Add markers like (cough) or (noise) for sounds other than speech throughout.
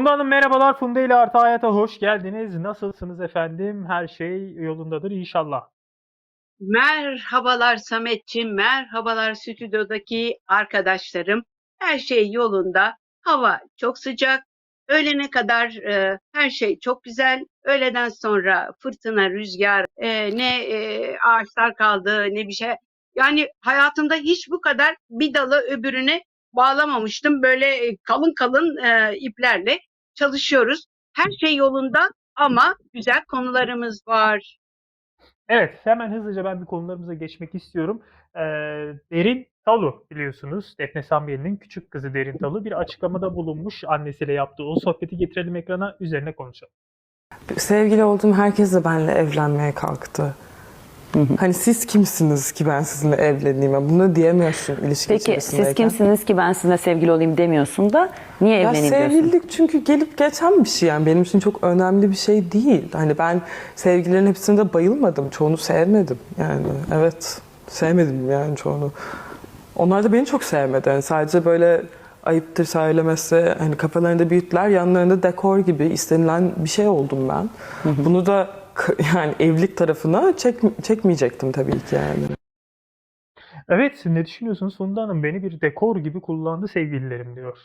Funda Hanım merhabalar. Funda ile Artı Hayat'a hoş geldiniz. Nasılsınız efendim? Her şey yolundadır inşallah. Merhabalar Sametçim, merhabalar stüdyodaki arkadaşlarım. Her şey yolunda. Hava çok sıcak. Öğlene kadar e, her şey çok güzel. Öğleden sonra fırtına, rüzgar, e, ne e, ağaçlar kaldı, ne bir şey. Yani hayatımda hiç bu kadar bir dalı öbürüne bağlamamıştım. Böyle e, kalın kalın e, iplerle çalışıyoruz. Her şey yolunda ama güzel konularımız var. Evet, hemen hızlıca ben bir konularımıza geçmek istiyorum. Ee, Derin Talu biliyorsunuz. Defne Samyeli'nin küçük kızı Derin Talu bir açıklamada bulunmuş annesiyle yaptığı o sohbeti getirelim ekrana üzerine konuşalım. Sevgili olduğum herkes de benimle evlenmeye kalktı. Hani siz kimsiniz ki ben sizinle evleneyim? Yani Bunu diyemiyorsun ilişki Peki siz kimsiniz ki ben sizinle sevgili olayım demiyorsun da niye Ya evleneyim diyorsun? sevgililik çünkü gelip geçen bir şey yani benim için çok önemli bir şey değil. Hani ben sevgililerin hepsine de bayılmadım. Çoğunu sevmedim yani. Evet sevmedim yani çoğunu. Onlar da beni çok sevmedi. Yani sadece böyle ayıptır söylemesi hani kafalarında büyüttüler yanlarında dekor gibi istenilen bir şey oldum ben. Bunu da (laughs) yani evlilik tarafına çek, çekmeyecektim tabii ki yani. Evet, ne düşünüyorsunuz Funda Hanım? Beni bir dekor gibi kullandı sevgililerim diyor.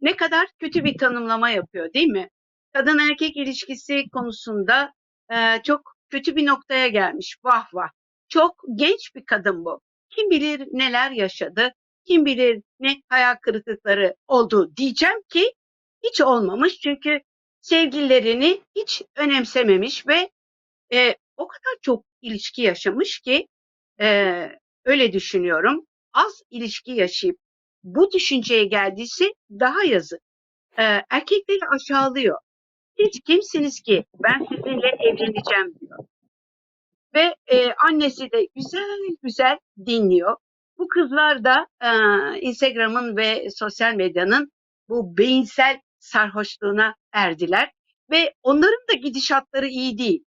ne kadar kötü bir tanımlama yapıyor değil mi? Kadın erkek ilişkisi konusunda e, çok kötü bir noktaya gelmiş. Vah vah. Çok genç bir kadın bu. Kim bilir neler yaşadı, kim bilir ne hayal kırıklıkları oldu diyeceğim ki hiç olmamış çünkü sevgililerini hiç önemsememiş ve e, o kadar çok ilişki yaşamış ki e, öyle düşünüyorum. Az ilişki yaşayıp bu düşünceye geldiyse daha yazık. Ee, erkekleri aşağılıyor. Siz kimsiniz ki ben sizinle evleneceğim diyor. Ve e, annesi de güzel güzel dinliyor. Bu kızlar da e, Instagram'ın ve sosyal medyanın bu beyinsel sarhoşluğuna erdiler. Ve onların da gidişatları iyi değil.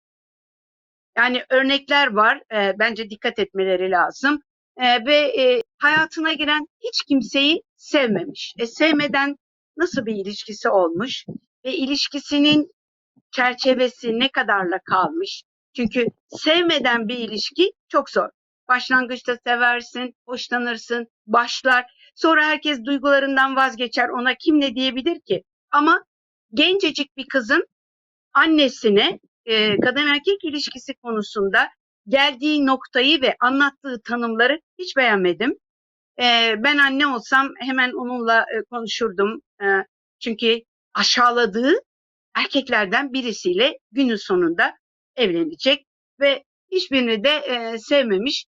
Yani örnekler var. e, bence dikkat etmeleri lazım. E, ve e, hayatına giren hiç kimseyi sevmemiş. E, sevmeden nasıl bir ilişkisi olmuş ve ilişkisinin çerçevesi ne kadarla kalmış. Çünkü sevmeden bir ilişki çok zor. Başlangıçta seversin, hoşlanırsın, başlar. Sonra herkes duygularından vazgeçer. Ona kim ne diyebilir ki? Ama gencecik bir kızın annesine e, kadın erkek ilişkisi konusunda geldiği noktayı ve anlattığı tanımları hiç beğenmedim. E, ben anne olsam hemen onunla e, konuşurdum. E, çünkü aşağıladığı erkeklerden birisiyle günün sonunda evlenecek ve hiçbirini de e, sevmemiş.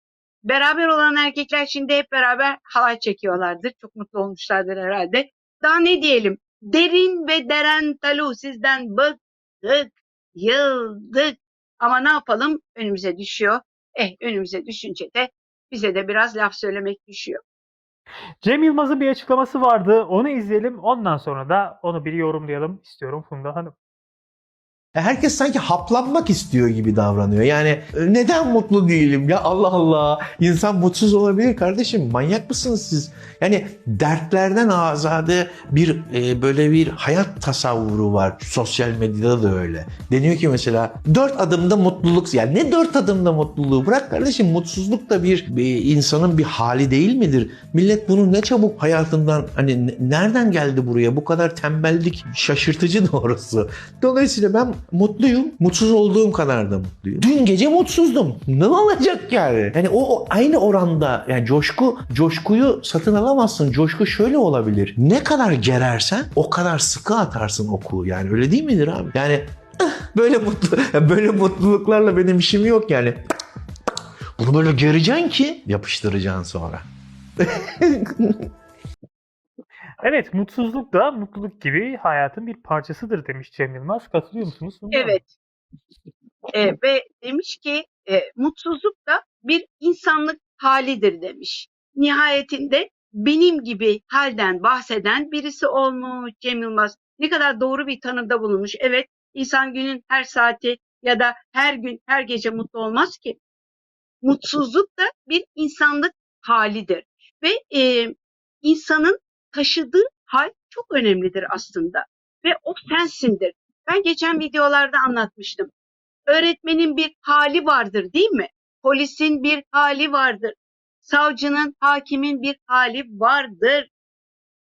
Beraber olan erkekler şimdi hep beraber halay çekiyorlardır. Çok mutlu olmuşlardır herhalde. Daha ne diyelim? Derin ve deren talu sizden bıktık, yıldık. Ama ne yapalım? Önümüze düşüyor. Eh önümüze düşünce de bize de biraz laf söylemek düşüyor. Cem Yılmaz'ın bir açıklaması vardı. Onu izleyelim. Ondan sonra da onu bir yorumlayalım istiyorum Funda Hanım. Ya Herkes sanki haplanmak istiyor gibi davranıyor. Yani e, neden mutlu değilim ya Allah Allah. İnsan mutsuz olabilir kardeşim. Manyak mısınız siz? Yani dertlerden azade bir e, böyle bir hayat tasavvuru var. Sosyal medyada da öyle. Deniyor ki mesela dört adımda mutluluk. Yani ne dört adımda mutluluğu? Bırak kardeşim mutsuzluk da bir, bir insanın bir hali değil midir? Millet bunu ne çabuk hayatından hani ne- nereden geldi buraya? Bu kadar tembellik şaşırtıcı (laughs) doğrusu. Dolayısıyla ben mutluyum. Mutsuz olduğum kadar da mutluyum. Dün gece mutsuzdum. Ne olacak yani? Yani o, o aynı oranda yani coşku coşkuyu satın alamazsın. Coşku şöyle olabilir. Ne kadar gerersen o kadar sıkı atarsın oku. Yani öyle değil midir abi? Yani "Ah, böyle mutlu (laughs) böyle mutluluklarla benim işim yok yani. Bunu böyle gereceksin ki yapıştıracaksın sonra. (laughs) Evet, mutsuzluk da mutluluk gibi hayatın bir parçasıdır demiş Cem Yılmaz. Katılıyor musunuz? Hanım? Evet. E, ve demiş ki e, mutsuzluk da bir insanlık halidir demiş. Nihayetinde benim gibi halden bahseden birisi olmuş Cem Yılmaz. Ne kadar doğru bir tanımda bulunmuş. Evet insan günün her saati ya da her gün her gece mutlu olmaz ki. Mutsuzluk da bir insanlık halidir. Ve e, insanın taşıdığı hal çok önemlidir aslında. ve o sensindir. Ben geçen videolarda anlatmıştım. Öğretmenin bir hali vardır değil mi? Polisin bir hali vardır. Savcının, hakimin bir hali vardır.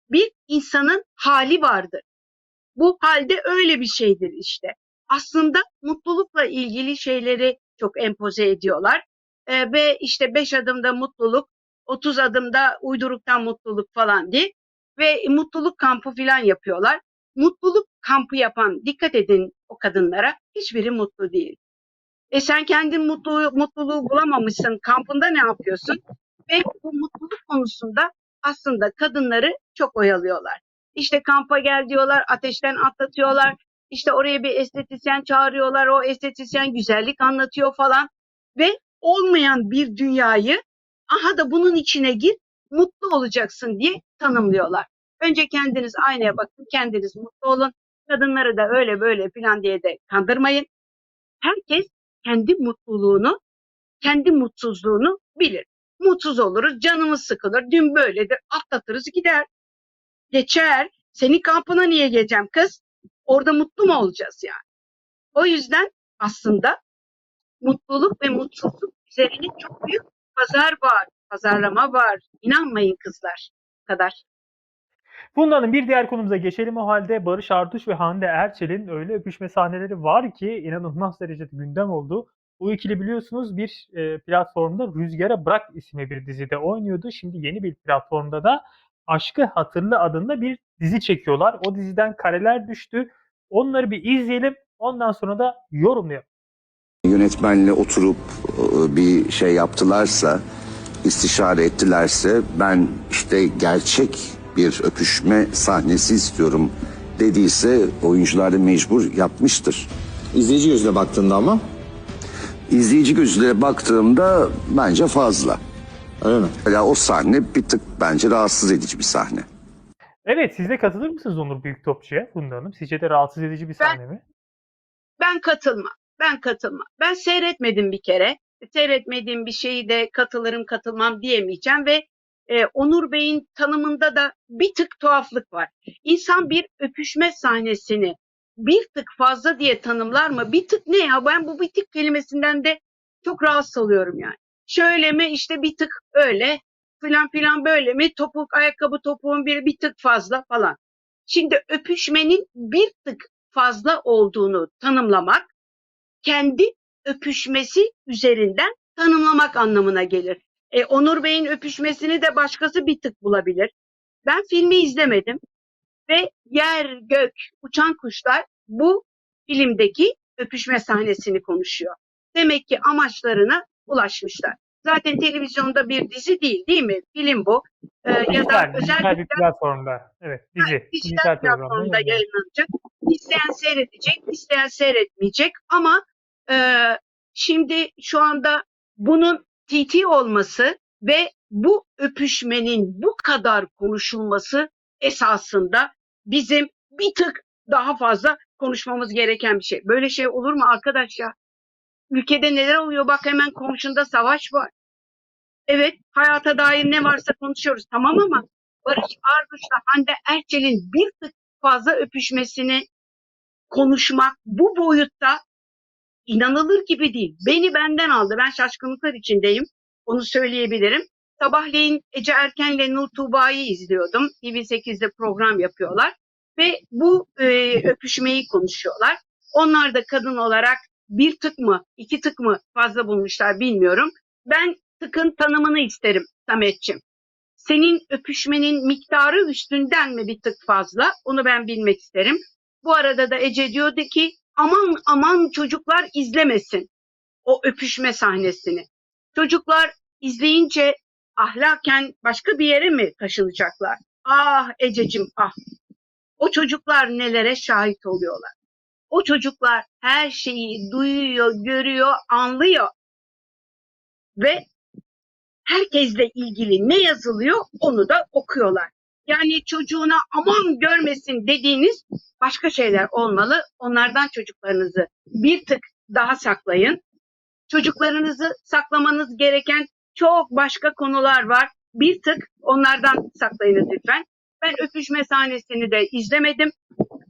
Bir insanın hali vardır. Bu halde öyle bir şeydir işte. Aslında mutlulukla ilgili şeyleri çok empoze ediyorlar. Ee, ve işte 5 adımda mutluluk, 30 adımda uyduruktan mutluluk falan diye ve mutluluk kampı falan yapıyorlar. Mutluluk kampı yapan dikkat edin o kadınlara hiçbiri mutlu değil. E sen kendin mutlu, mutluluğu bulamamışsın. Kampında ne yapıyorsun? Ve bu mutluluk konusunda aslında kadınları çok oyalıyorlar. İşte kampa gel diyorlar, ateşten atlatıyorlar. İşte oraya bir estetisyen çağırıyorlar. O estetisyen güzellik anlatıyor falan. Ve olmayan bir dünyayı aha da bunun içine gir, mutlu olacaksın diye tanımlıyorlar. Önce kendiniz aynaya bakın, kendiniz mutlu olun. Kadınları da öyle böyle falan diye de kandırmayın. Herkes kendi mutluluğunu, kendi mutsuzluğunu bilir. Mutsuz oluruz, canımız sıkılır. Dün böyledir, atlatırız gider. Geçer. Senin kampına niye geleceğim kız? Orada mutlu mu olacağız yani? O yüzden aslında mutluluk ve mutsuzluk üzerine çok büyük pazar var, pazarlama var. İnanmayın kızlar. Kadar. Funda Hanım bir diğer konumuza geçelim o halde. Barış Arduç ve Hande Erçel'in öyle öpüşme sahneleri var ki inanılmaz derecede gündem oldu. Bu ikili biliyorsunuz bir e, platformda Rüzgara Bırak isimli bir dizide oynuyordu. Şimdi yeni bir platformda da Aşkı Hatırlı adında bir dizi çekiyorlar. O diziden kareler düştü. Onları bir izleyelim. Ondan sonra da yorumlayalım. yönetmenle oturup e, bir şey yaptılarsa, istişare ettilerse ben işte gerçek bir öpüşme sahnesi istiyorum dediyse oyuncular da mecbur yapmıştır. İzleyici gözüyle baktığında ama İzleyici gözüyle baktığımda bence fazla. öyle mi? Ya o sahne bir tık bence rahatsız edici bir sahne. Evet siz de katılır mısınız Onur Büyüktopçu'ya Funda Hanım? Sizce de rahatsız edici bir Ben- sahne mi? Ben katılmam. Ben katılmam. Ben seyretmedim bir kere. Seyretmediğim bir şeyi de katılırım katılmam diyemeyeceğim ve e, Onur Bey'in tanımında da bir tık tuhaflık var. İnsan bir öpüşme sahnesini bir tık fazla diye tanımlar mı? Bir tık ne ya? Ben bu bir tık kelimesinden de çok rahatsız oluyorum yani. Şöyle mi işte bir tık öyle filan filan böyle mi? Topuk ayakkabı topuğun bir bir tık fazla falan. Şimdi öpüşmenin bir tık fazla olduğunu tanımlamak kendi öpüşmesi üzerinden tanımlamak anlamına gelir. E, Onur Bey'in öpüşmesini de başkası bir tık bulabilir. Ben filmi izlemedim ve yer, gök, uçan kuşlar bu filmdeki öpüşme sahnesini konuşuyor. Demek ki amaçlarına ulaşmışlar. Zaten televizyonda bir dizi değil değil mi? Film bu. E, ya da Dijital, özel dijital bir platformda. Evet dizi. dijital Dijital platformda yayınlanacak. İsteyen seyredecek, isteyen seyretmeyecek ama e, şimdi şu anda bunun TT olması ve bu öpüşmenin bu kadar konuşulması esasında bizim bir tık daha fazla konuşmamız gereken bir şey. Böyle şey olur mu arkadaş ya? Ülkede neler oluyor? Bak hemen komşunda savaş var. Evet, hayata dair ne varsa konuşuyoruz tamam ama Barış Arduç'la Hande Erçel'in bir tık fazla öpüşmesini konuşmak bu boyutta inanılır gibi değil. Beni benden aldı. Ben şaşkınlıklar içindeyim. Onu söyleyebilirim. Sabahleyin Ece Erken'le Nur Tuğba'yı izliyordum. TV8'de program yapıyorlar. Ve bu e, öpüşmeyi konuşuyorlar. Onlar da kadın olarak bir tık mı, iki tık mı fazla bulmuşlar bilmiyorum. Ben tıkın tanımını isterim Sametçim senin öpüşmenin miktarı üstünden mi bir tık fazla? Onu ben bilmek isterim. Bu arada da Ece diyordu ki aman aman çocuklar izlemesin o öpüşme sahnesini. Çocuklar izleyince ahlaken başka bir yere mi taşınacaklar? Ah Ececim ah. O çocuklar nelere şahit oluyorlar. O çocuklar her şeyi duyuyor, görüyor, anlıyor. Ve herkesle ilgili ne yazılıyor onu da okuyorlar. Yani çocuğuna aman görmesin dediğiniz başka şeyler olmalı. Onlardan çocuklarınızı bir tık daha saklayın. Çocuklarınızı saklamanız gereken çok başka konular var. Bir tık onlardan saklayınız lütfen. Ben öpüşme sahnesini de izlemedim.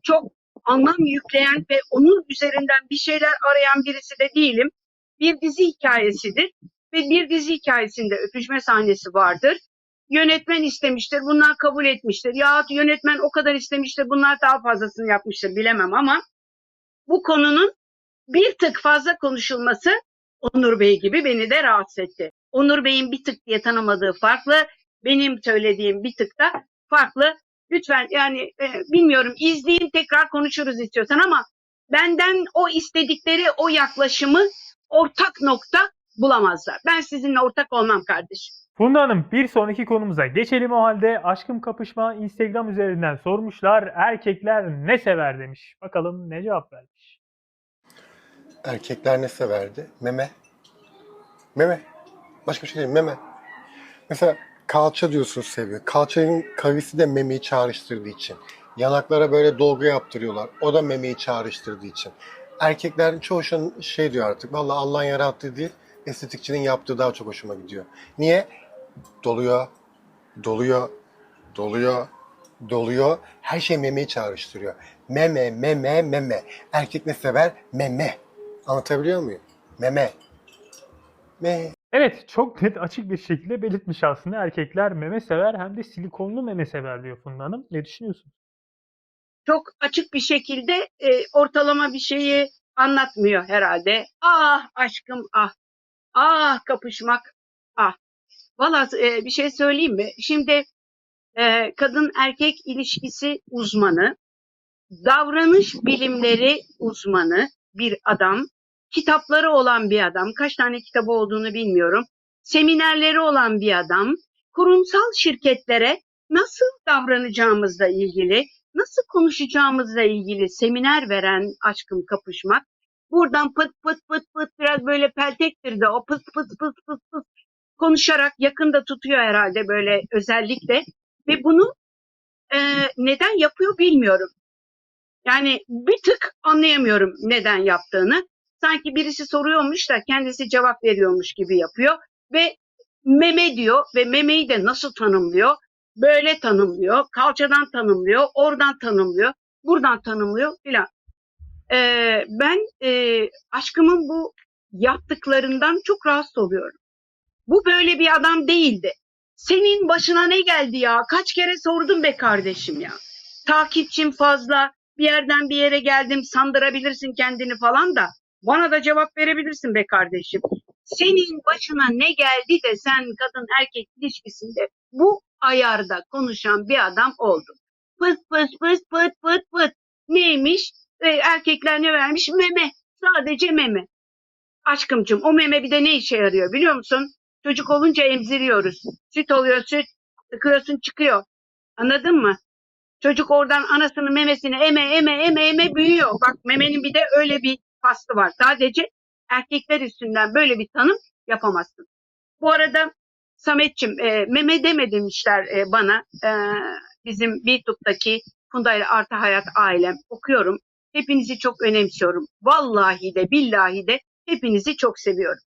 Çok anlam yükleyen ve onun üzerinden bir şeyler arayan birisi de değilim. Bir dizi hikayesidir ve bir dizi hikayesinde öpüşme sahnesi vardır. Yönetmen istemiştir, bunlar kabul etmiştir. Yahut yönetmen o kadar istemiştir, bunlar daha fazlasını yapmıştır bilemem ama bu konunun bir tık fazla konuşulması Onur Bey gibi beni de rahatsız etti. Onur Bey'in bir tık diye tanımadığı farklı, benim söylediğim bir tık da farklı. Lütfen yani e, bilmiyorum izleyin tekrar konuşuruz istiyorsan ama benden o istedikleri o yaklaşımı ortak nokta bulamazlar. Ben sizinle ortak olmam kardeşim. Funda Hanım bir sonraki konumuza geçelim o halde. Aşkım kapışma Instagram üzerinden sormuşlar. Erkekler ne sever demiş. Bakalım ne cevap vermiş. Erkekler ne severdi? Meme. Meme. Başka bir şey değil. Meme. Mesela kalça diyorsunuz seviyor. Kalçanın kavisi de memeyi çağrıştırdığı için. Yanaklara böyle dolgu yaptırıyorlar. O da memeyi çağrıştırdığı için. Erkeklerin çoğu şey- diyor artık. Vallahi Allah'ın yarattığı değil, estetikçinin yaptığı daha çok hoşuma gidiyor. Niye? Doluyor, doluyor, doluyor, doluyor. Her şey memeyi çağrıştırıyor. Meme, meme, meme. Erkek ne sever? Meme. Anlatabiliyor muyum? Meme. Me. Evet çok net açık bir şekilde belirtmiş aslında erkekler meme sever hem de silikonlu meme sever diyor Funda Hanım. Ne düşünüyorsun? Çok açık bir şekilde e, ortalama bir şeyi anlatmıyor herhalde. Ah aşkım ah. Ah kapışmak. Valla e, bir şey söyleyeyim mi? Şimdi e, kadın erkek ilişkisi uzmanı, davranış bilimleri uzmanı bir adam, kitapları olan bir adam, kaç tane kitabı olduğunu bilmiyorum, seminerleri olan bir adam, kurumsal şirketlere nasıl davranacağımızla ilgili, nasıl konuşacağımızla ilgili seminer veren aşkım kapışmak, buradan pıt pıt pıt pıt biraz böyle peltektir de o pıt pıt pıt pıt pıt konuşarak yakında tutuyor herhalde böyle özellikle ve bunu e, neden yapıyor bilmiyorum. Yani bir tık anlayamıyorum neden yaptığını. Sanki birisi soruyormuş da kendisi cevap veriyormuş gibi yapıyor ve meme diyor ve memeyi de nasıl tanımlıyor? Böyle tanımlıyor, kalçadan tanımlıyor, oradan tanımlıyor, buradan tanımlıyor filan. Ee, ben e, aşkımın bu yaptıklarından çok rahatsız oluyorum. Bu böyle bir adam değildi. Senin başına ne geldi ya? Kaç kere sordum be kardeşim ya. Takipçim fazla, bir yerden bir yere geldim sandırabilirsin kendini falan da bana da cevap verebilirsin be kardeşim. Senin başına ne geldi de sen kadın erkek ilişkisinde bu ayarda konuşan bir adam oldun. Pıt pıt pıt pıt pıt pıt. Neymiş? E, erkekler ne vermiş? Meme. Sadece meme. Aşkımcım o meme bir de ne işe yarıyor biliyor musun? Çocuk olunca emziriyoruz. Süt oluyor süt. Sıkıyorsun çıkıyor. Anladın mı? Çocuk oradan anasının memesini eme eme eme eme büyüyor. Bak memenin bir de öyle bir faslı var. Sadece erkekler üstünden böyle bir tanım yapamazsın. Bu arada Sametçim e, meme deme demişler e, bana. E, bizim YouTube'daki Funda ile Artı Hayat ailem okuyorum. Hepinizi çok önemsiyorum. Vallahi de billahi de hepinizi çok seviyorum.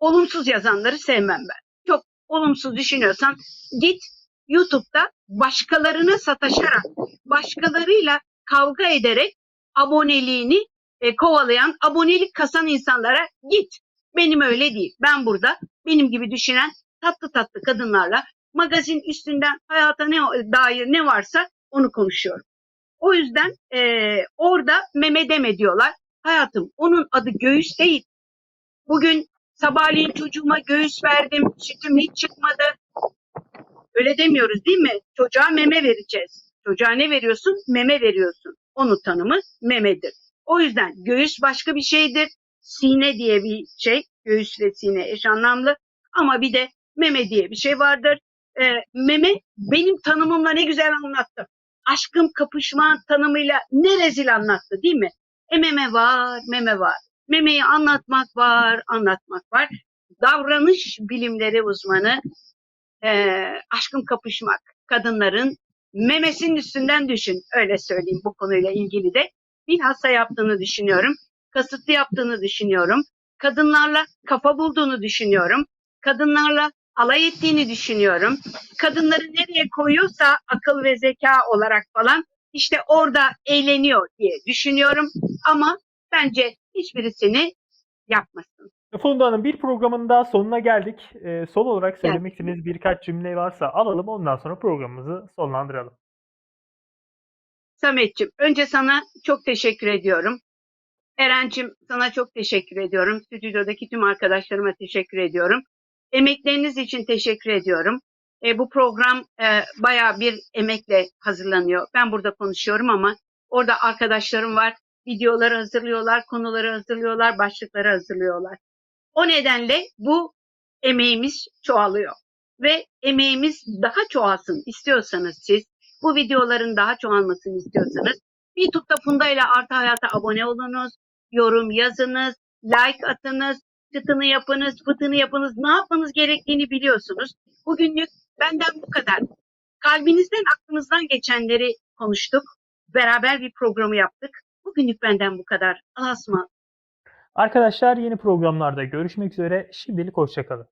Olumsuz yazanları sevmem ben. Çok olumsuz düşünüyorsan git YouTube'da başkalarına sataşarak, başkalarıyla kavga ederek aboneliğini e, kovalayan, abonelik kasan insanlara git. Benim öyle değil. Ben burada benim gibi düşünen tatlı tatlı kadınlarla magazin üstünden hayata ne dair ne varsa onu konuşuyorum. O yüzden e, orada meme deme diyorlar. Hayatım onun adı göğüs değil. Bugün sabahleyin çocuğuma göğüs verdim, sütüm hiç çıkmadı. Öyle demiyoruz değil mi? Çocuğa meme vereceğiz. Çocuğa ne veriyorsun? Meme veriyorsun. Onun tanımı memedir. O yüzden göğüs başka bir şeydir. Sine diye bir şey. Göğüs ve sine eş anlamlı. Ama bir de meme diye bir şey vardır. Ee, meme benim tanımımla ne güzel anlattı. Aşkım kapışma tanımıyla ne rezil anlattı değil mi? E meme var, meme var. Memeyi anlatmak var, anlatmak var. Davranış bilimleri uzmanı e, aşkım kapışmak. Kadınların memesinin üstünden düşün. Öyle söyleyeyim bu konuyla ilgili de. Bilhassa yaptığını düşünüyorum. Kasıtlı yaptığını düşünüyorum. Kadınlarla kafa bulduğunu düşünüyorum. Kadınlarla alay ettiğini düşünüyorum. Kadınları nereye koyuyorsa akıl ve zeka olarak falan işte orada eğleniyor diye düşünüyorum ama bence hiçbirisini yapmasın. Funda Hanım bir programın daha sonuna geldik. Ee, son olarak söylemek istediğiniz birkaç cümle varsa alalım ondan sonra programımızı sonlandıralım. Samet'ciğim önce sana çok teşekkür ediyorum. Eren'cim sana çok teşekkür ediyorum. Stüdyodaki tüm arkadaşlarıma teşekkür ediyorum. Emekleriniz için teşekkür ediyorum. E, bu program e, bayağı bir emekle hazırlanıyor. Ben burada konuşuyorum ama orada arkadaşlarım var. Videoları hazırlıyorlar, konuları hazırlıyorlar, başlıkları hazırlıyorlar. O nedenle bu emeğimiz çoğalıyor. Ve emeğimiz daha çoğalsın istiyorsanız siz, bu videoların daha çoğalmasını istiyorsanız YouTube'da Funda ile Artı Hayat'a abone olunuz, yorum yazınız, like atınız, çıtını yapınız, fıtını yapınız, ne yapmanız gerektiğini biliyorsunuz. Bugünlük benden bu kadar. Kalbinizden aklınızdan geçenleri konuştuk. Beraber bir programı yaptık. Bugünlük benden bu kadar. Ismarladık. Arkadaşlar yeni programlarda görüşmek üzere. Şimdilik hoşçakalın.